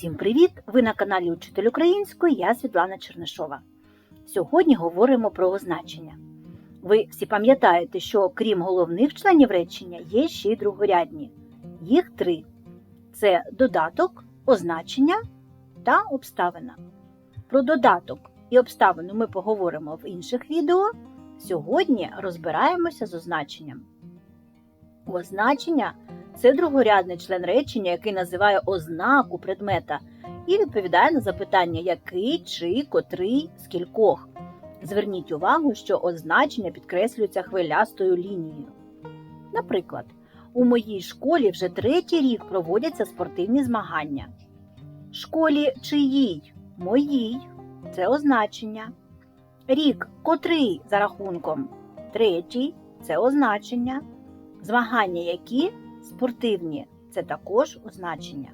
Усім привіт! Ви на каналі Учитель Української, я Світлана Чернишова. Сьогодні говоримо про означення. Ви всі пам'ятаєте, що крім головних членів речення є ще й другорядні. Їх три: це додаток, означення та обставина. Про додаток і обставину ми поговоримо в інших відео. Сьогодні розбираємося з означенням. Означення це другорядний член речення, який називає ознаку предмета і відповідає на запитання який, чи, котрий, скількох. Зверніть увагу, що означення підкреслюються хвилястою лінією. Наприклад, у моїй школі вже третій рік проводяться спортивні змагання. Школі чиїй? Моїй це означення. Рік котрий за рахунком? Третій це означення. Змагання які спортивні це також означення.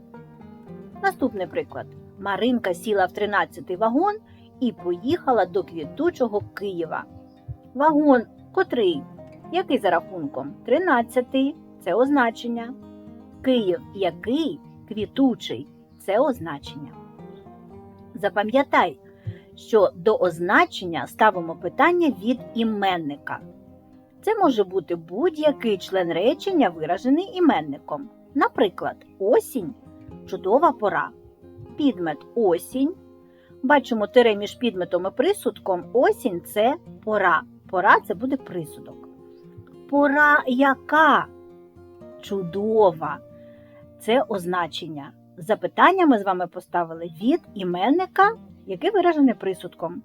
Наступний приклад. Маринка сіла в 13-й вагон і поїхала до квітучого Києва. Вагон котрий? Який за рахунком? 13-й це означення. Київ який? Квітучий це означення. Запам'ятай, що до означення ставимо питання від іменника. Це може бути будь-який член речення, виражений іменником. Наприклад, осінь чудова пора. Підмет осінь. Бачимо тире між підметом і присудком. Осінь це пора. Пора це буде присудок. Пора яка? Чудова. Це означення. Запитання ми з вами поставили від іменника, який виражений присудком.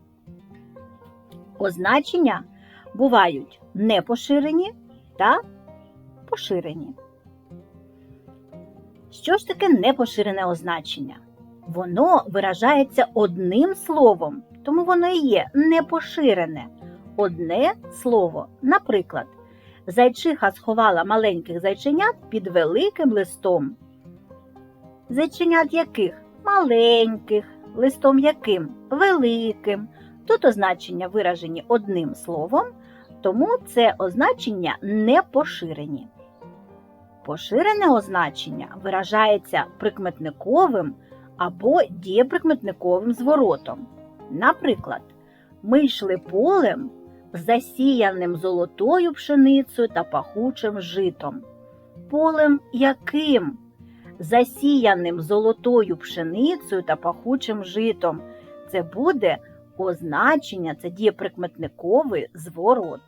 Означення бувають непоширені та поширені. Що ж таке непоширене означення? Воно виражається одним словом, тому воно і є непоширене. Одне слово. Наприклад, зайчиха сховала маленьких зайченят під великим листом. Зайченят яких? Маленьких, листом яким? Великим. Тут означення виражені одним словом, тому це означення не поширені. Поширене означення виражається прикметниковим або дієприкметниковим зворотом. Наприклад, ми йшли полем, засіяним золотою пшеницею та пахучим житом. Полем яким? Засіяним золотою пшеницею та пахучим житом. Це буде означення, це дієприкметниковий зворот.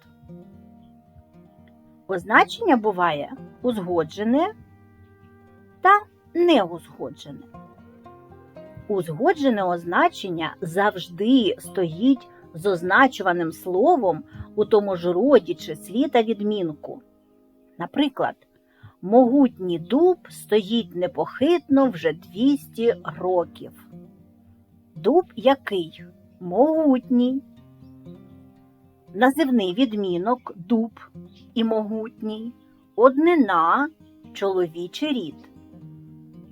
Означення буває узгоджене та неузгоджене. Узгоджене означення завжди стоїть з означуваним словом у тому ж роді числі та відмінку. Наприклад, могутній дуб стоїть непохитно вже 200 років. Дуб який? Могутній. Називний відмінок дуб і могутній, однина чоловічий рід.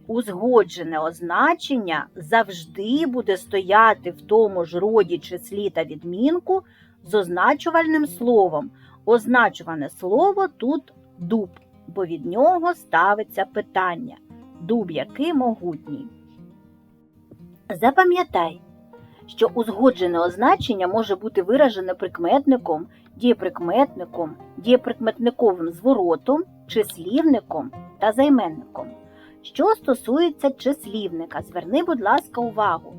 Узгоджене означення завжди буде стояти в тому ж роді числі та відмінку з означувальним словом. Означуване слово тут дуб, бо від нього ставиться питання. Дуб який могутній. Запам'ятай, що узгоджене означення може бути виражене прикметником, дієприкметником, дієприкметниковим зворотом, числівником та займенником. Що стосується числівника, зверни, будь ласка, увагу.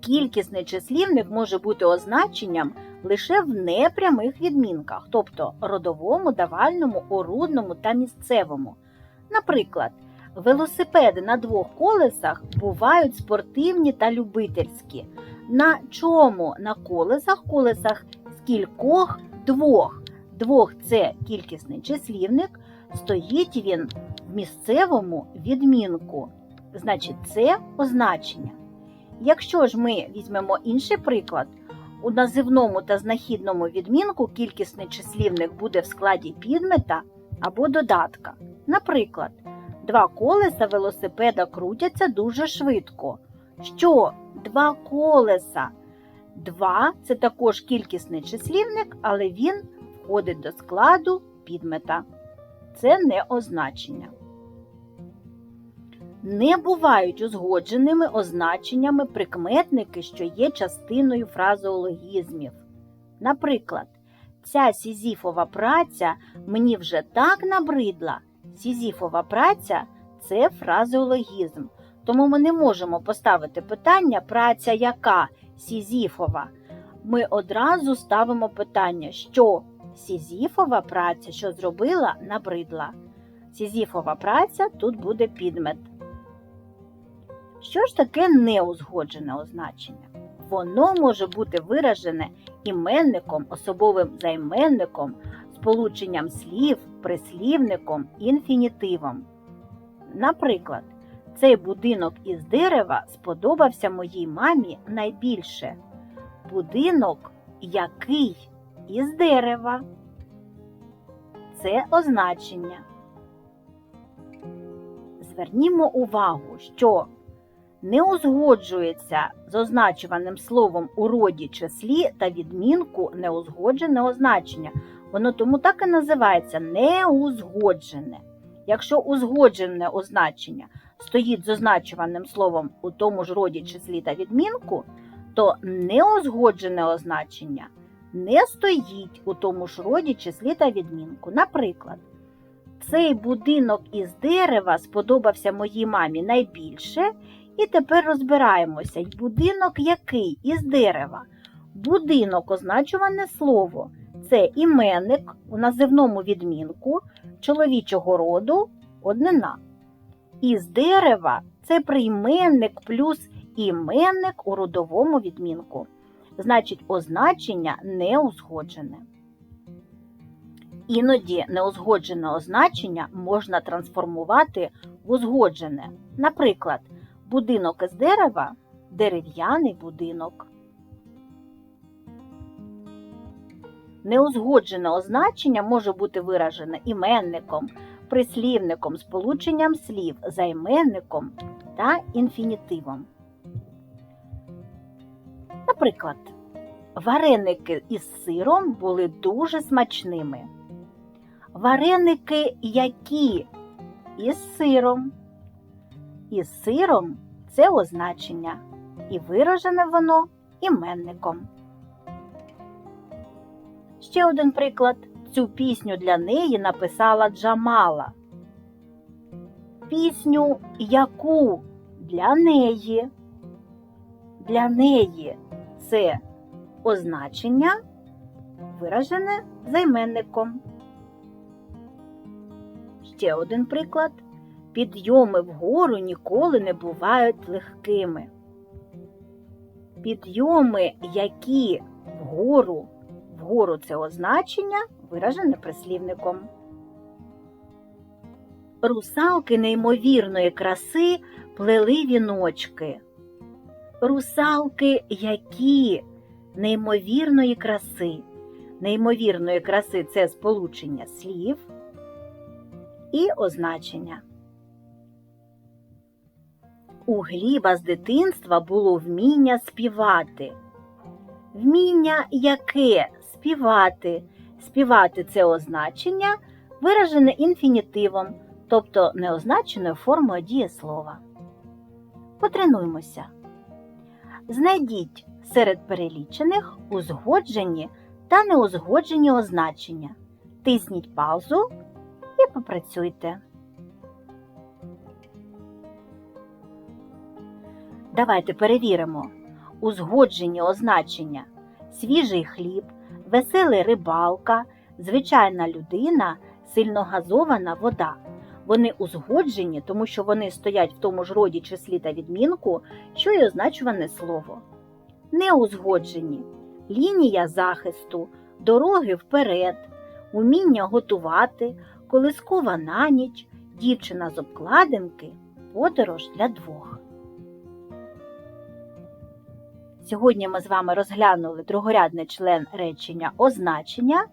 Кількісний числівник може бути означенням лише в непрямих відмінках, тобто родовому, давальному, орудному та місцевому. Наприклад, велосипеди на двох колесах бувають спортивні та любительські. На чому? На колесах, колесах скількох двох. Двох це кількісний числівник, стоїть він в місцевому відмінку. Значить, це означення. Якщо ж ми візьмемо інший приклад, у називному та знахідному відмінку кількісний числівник буде в складі підмета або додатка. Наприклад, два колеса велосипеда крутяться дуже швидко. Що? Два колеса. Два це також кількісний числівник, але він входить до складу підмета. Це не означення. Не бувають узгодженими означеннями прикметники, що є частиною фразеологізмів. Наприклад, ця сізіфова праця мені вже так набридла. Сізіфова праця це фразеологізм. Тому ми не можемо поставити питання праця яка сізіфова. Ми одразу ставимо питання, що сізіфова праця, що зробила, набридла. Сізіфова праця тут буде підмет. Що ж таке неузгоджене означення? Воно може бути виражене іменником, особовим займенником, сполученням слів, прислівником, інфінітивом. Наприклад, цей будинок із дерева сподобався моїй мамі найбільше. Будинок, який із дерева. Це означення. Звернімо увагу, що не узгоджується з означуваним словом у роді числі та відмінку неузгоджене означення. Воно тому так і називається неузгоджене. Якщо узгоджене означення стоїть з означуваним словом у тому ж роді числі та відмінку, то неузгоджене означення не стоїть у тому ж роді числі та відмінку. Наприклад, цей будинок із дерева сподобався моїй мамі найбільше, і тепер розбираємося, будинок який із дерева. Будинок означуване слово це іменник у називному відмінку чоловічого роду однина. Із дерева це прийменник плюс іменник у родовому відмінку. Значить, означення не узгоджене. Іноді неузгоджене означення можна трансформувати в узгоджене. Наприклад, будинок із дерева дерев'яний будинок. Неузгоджене означення може бути виражене іменником, прислівником, сполученням слів, займенником та інфінітивом. Наприклад, вареники із сиром були дуже смачними. Вареники які із сиром. Із сиром це означення, і виражене воно іменником. Ще один приклад. Цю пісню для неї написала Джамала. Пісню яку для неї. Для неї це означення, виражене займенником. Ще один приклад. Підйоми вгору ніколи не бувають легкими. Підйоми, які вгору, вгору це означення, виражене прислівником. Русалки неймовірної краси плели віночки. Русалки які неймовірної краси. Неймовірної краси це сполучення слів і означення. У Гліба з дитинства було вміння співати. Вміння яке співати. Співати це означення, виражене інфінітивом, тобто неозначеною формою дієслова. Потренуймося. Знайдіть серед перелічених узгоджені та неузгоджені означення. Тисніть паузу і попрацюйте. Давайте перевіримо. Узгоджені означення свіжий хліб, веселий рибалка, звичайна людина, сильногазована вода. Вони узгоджені, тому що вони стоять в тому ж роді числі та відмінку, що й означуване слово. Неузгоджені лінія захисту, дороги вперед, уміння готувати, колискова на ніч, дівчина з обкладинки, подорож для двох. Сьогодні ми з вами розглянули другорядний член речення означення.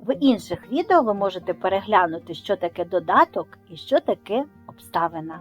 В інших відео ви можете переглянути, що таке додаток і що таке обставина.